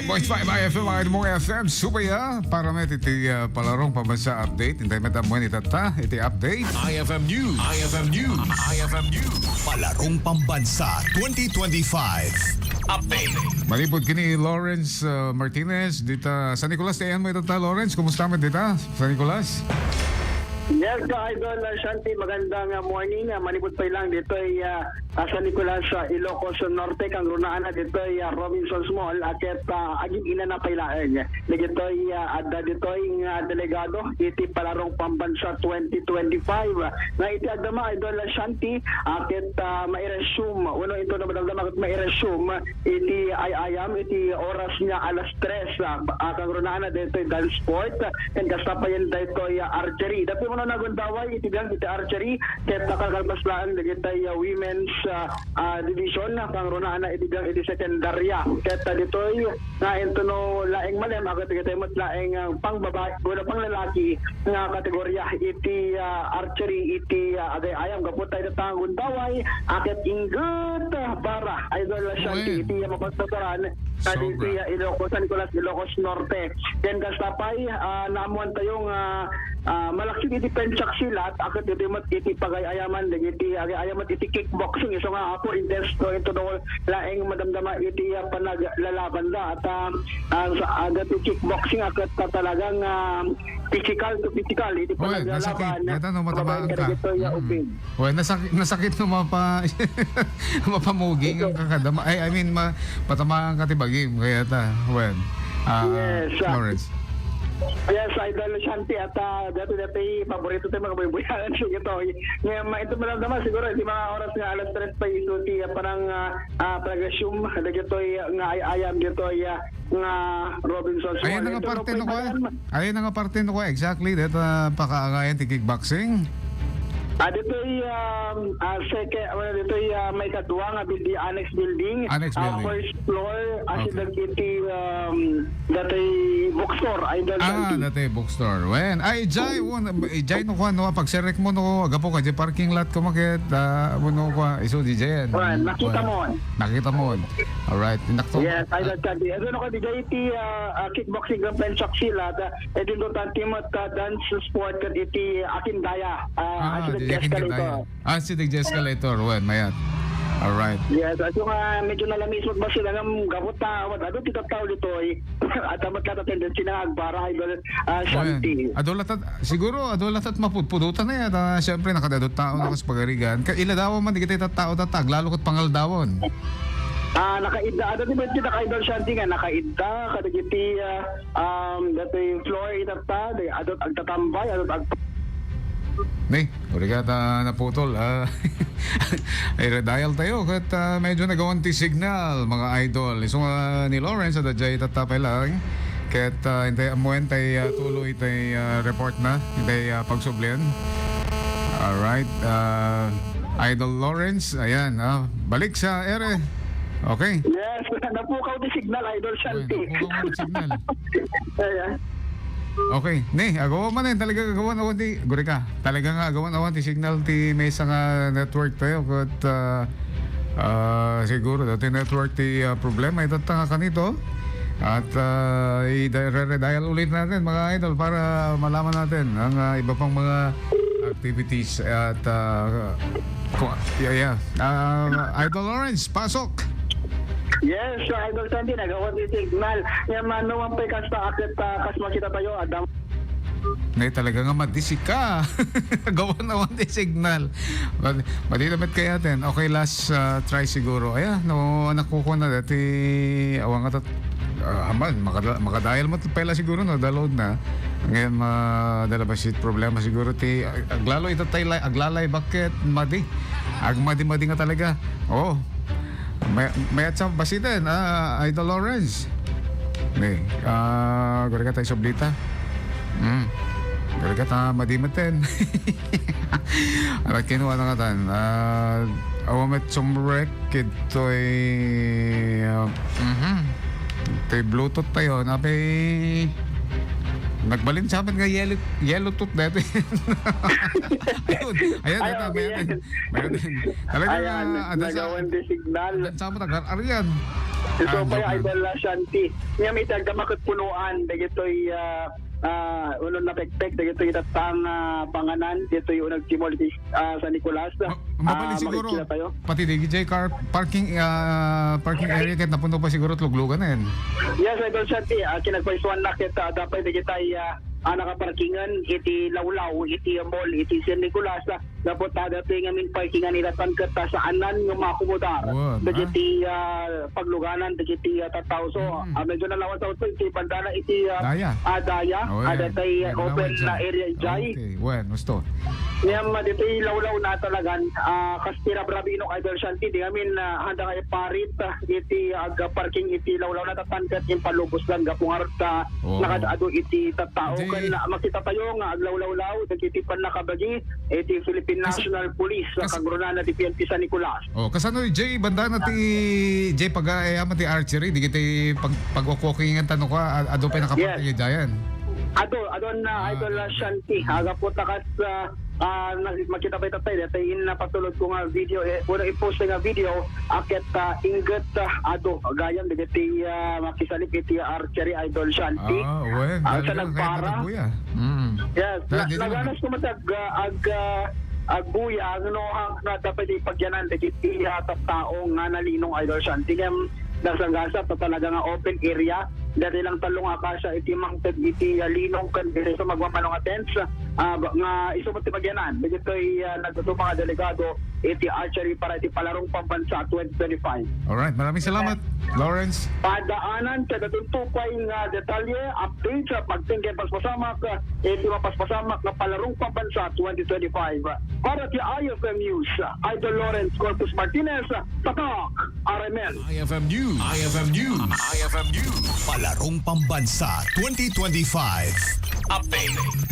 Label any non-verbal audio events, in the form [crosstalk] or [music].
95.5 IFM mga mo FM Subaya para may iti uh, palarong pabasa update Hintay met mo ni tata iti update IFM News. IFM News. IFM News. Palarong Pambansa 2025. Update. Malipod kini Lawrence uh, Martinez dita San Nicolas tayan mo itata Lawrence kumusta mo dita San Nicolas Yes, ka Idol Shanti, magandang uh, morning. Uh, manipod pa lang dito ay uh, San Nicolas sa Ilocos Norte, kang runaan na dito ay uh, Robinson's Mall at uh, aging ina na pailaan. Dito ay uh, adda dito ay uh, delegado iti palarong pambansa 2025. Na iti agdama Idol Shanti, akit uh, mairesume, uno ito na madamdama akit mairesume iti ay ayam iti oras niya alas 3 uh, kang runaan na dito ay dance sport and kasapayan dito ay uh, archery. Dati mo na nagundaway iti gang iti archery ket nakakalpaslaan dito ay uh, women's uh, uh, division kang runaan na iti gang iti sekundarya. Ket dito ay na ito no laeng malem ako iti mo laeng uh, pang babae wala pang lalaki nga kategorya iti uh, archery iti uh, agay ayam kaput tayo tang gundaway akit inggut para idol Uy. iti mapagtataran uh, Ilocos, San Nicolas, Ilocos Norte. Then kastapay, uh, naamuan tayong uh, uh, malaki iti penchak silat, akit iti mat iti pagayayaman, din iti agayaman iti kickboxing, iso nga ako intense to ito do laeng madamdama iti uh, panaglalaban da at uh, uh, sa agat iti kickboxing akit uh, talagang uh, physical to physical iti Uy, nasakit. panaglalaban. [laughs] Ito no, matamaan ka. Ubing. Uy, nasakit, nasakit no mapa, mapamuging ang kakadama. Ay, I mean, ma, patamaan ka tibagim. Kaya ta, well, uh, Yes, ah. Lawrence. Yes, Idol Shanti at uh, dati dati paborito tayo mga buhay-buhayan [laughs] siya ito. Ngayon, ito malang naman siguro, di mga oras nga alas 3 pa ito, ti, uh, parang uh, uh, pag-assume, ay nga ay ayam dito uh, nga Robinson. Ayan na nga parte no ko. Ayan na nga parte no ko. Exactly. Dito uh, pakaagayan ti kickboxing. Ah, dito ay um, uh, second, well, dito ay uh, may kadwa nga building, annex building. Annex Ah, building. first floor, as Okay. okay. iti um, dati bookstore, Idol Ah, Shanti. dati bookstore. Wen, ay jay won, jay no ko no pag serek mo no agapo ka di parking lot ko makit. Uh, no ko iso di jay. Well, nakita mo. Nakita mo. All right, tinakto. Yes, Idol Chanti. Ito na ko di iti uh, uh, kickboxing ng penchak sila. Uh, ito do tantimot uh, dance sport kad iti akin daya. Ah, Uh, di yakin ka tayo. Ah, si Dig Escalator. Wen, mayat. All right. Yes, at yung uh, medyo nalamisod ba sila ng gabot tawad. Ano tita tao dito ay [laughs] at amat ka tendency na agbara Idol uh, Shanti. Adolat at, siguro adolat at mapudpudutan na yan. Uh, Siyempre, nakadadot tao na kas pagarigan. Ila daw man, di kita tao tatag. Lalo kat pangaldawon. Ah, nakaida. Ano di ba iti naka-idol Shanti nga? Nakaida. Kada iti uh, um, dati floor itata. Adot agtatambay. Adot ag Ni, origata naputol. Ah, [laughs] ay dial tayo kat ah, medyo nagawan ti signal mga idol. So ah, ni Lawrence at jay tatapay lang. Kat uh, hintay amuan tay ah, tuloy tay ah, report na. Hintay uh, pagsublian. Alright. Uh, idol Lawrence, ayan. ah, balik sa ere. Okay. Yes, [laughs] napukaw di signal Idol Shanti. napukaw ng signal. [laughs] Ayan. Okay, ni, agawa man eh, talaga agawan awan ti, guri ka, talaga nga agawan awan ti signal ti may isa nga network tayo, kat uh, uh, siguro dati network ti uh, problema, ito nga kanito, at uh, i-redial ulit natin mga idol para malaman natin ang uh, iba pang mga activities at uh, yeah, yeah. Uh, Idol Lawrence, pasok! Yes, so Idol Sandy, nagawa di signal. Yan man naman pa kasta akit uh, kas makita tayo, Adam. Na talaga nga madisik ka. [laughs] Gawa na one signal. Madi madi damit kaya atin. Okay, last uh, try siguro. Aya, no, nakukuha na dati awang atat uh, aman, makada, makadial mo pala siguro no, download na. Ngayon, madala ba si problema siguro ti ag- aglalo ito tayo aglalay bakit madi. Agmadi-madi nga talaga. Oo. May may at sa basitin, ah, Idol Lawrence. Ni, ah, uh, ka tayo soblita. Mm. Talaga ta madimaten. [laughs] Arat kinuha na nga tan. Uh, awamet sumrek ito'y uh, mhm. Ito'y bluetooth tayo. Napi Nagbalin sa amin nga yellow, yellow tooth dati. [laughs] ayun, ayun, Ay, ito, okay, mayroon din. yan. Mayroon din. Talaga Ayan, nga, ada sa, nagawan di signal. ada sa amin, agar, ariyan. Ito Ah, pa joke lang. idol Shanti. Niya may tagamakot punuan. Dagito'y uh, uh, unong napekpek. Dagito'y tatang uh, panganan. Dito'y unang timol uh, sa Nicolas. Ma- Mabali Ah, siguro. tayo. Pati di DJ car parking ah, parking area kahit napuno pa siguro at luglugan na yan. Yes, Idol Shanti. Uh, kinagpaisuan na kita. Dapat di kita uh, uh, nakaparkingan. Iti lawlaw, iti mall, iti San Nicolas. Uh, dapat uh, dati ngamin parkingan ilatan kita sa anan ng mga kumudar. Wow, Dagiti uh, pagluganan, dagiti uh, tataw. So, Mm. uh, medyo nalawan sa ito. Iti bandana, iti uh, Daya. ah, daya. Oh, Ah, yan. datay Yan, open na area jay. Okay, well, gusto. Niyam uh, dito lawlaw na talagan. Uh, kastira brabino idol shanti. Di amin uh, handa kayo parit. Uh, iti ag parking iti lawlaw na tatangkat yung palubos lang. Gapungarot ka. Oo. Nakadaado iti tatao. Di- Kan na makita tayo nga aglawlaw-law. Dagiti pan nakabagi. Iti Philippine National Police. Sa kasi- kagrunana di PNP San Nicolas. Oh, kasano ni Jay banda na ti Jay pag ayaman ti archery di kiti pag pag-walking tanong ka ado pa nakaparking yes. dayan. Ado, adon na Ah, idol uh, okay. Shanti. Aga po takas uh, uh, makita pa tatay dati in na patulod ko nga video eh una i-post nga video akit uh, ingat uh, ado gayam dagiti uh, makisalip iti archery idol Shanti. Ah, Ah, galing sa nagpara? Mm. Yes, na, dito naganas ko matag uh, ag uh, agbuya ano ang na dapat ipagyanan dagiti uh, tao nga nalinong idol Shanti ngem dasangasa pa talaga nga open area. Dati lang talong akasya iti mangtag iti uh, linong kan diri sa magmamanong attends uh, nga isumot ti pagyanan dagitoy uh, nagtuto mga delegado iti archery para iti palarong pambansa 2025 Alright, maraming salamat, Lawrence. padaanan sa datutupay nga detalye, update sa pagtingin paspasamak, iti mapaspasamak na palarong pambansa 2025. Para ti IFM News, Idol Lawrence Corpus Martinez, Tatak, RMN. IFM News. IFM News. IFM News. Palarong Pambansa 2025. Update.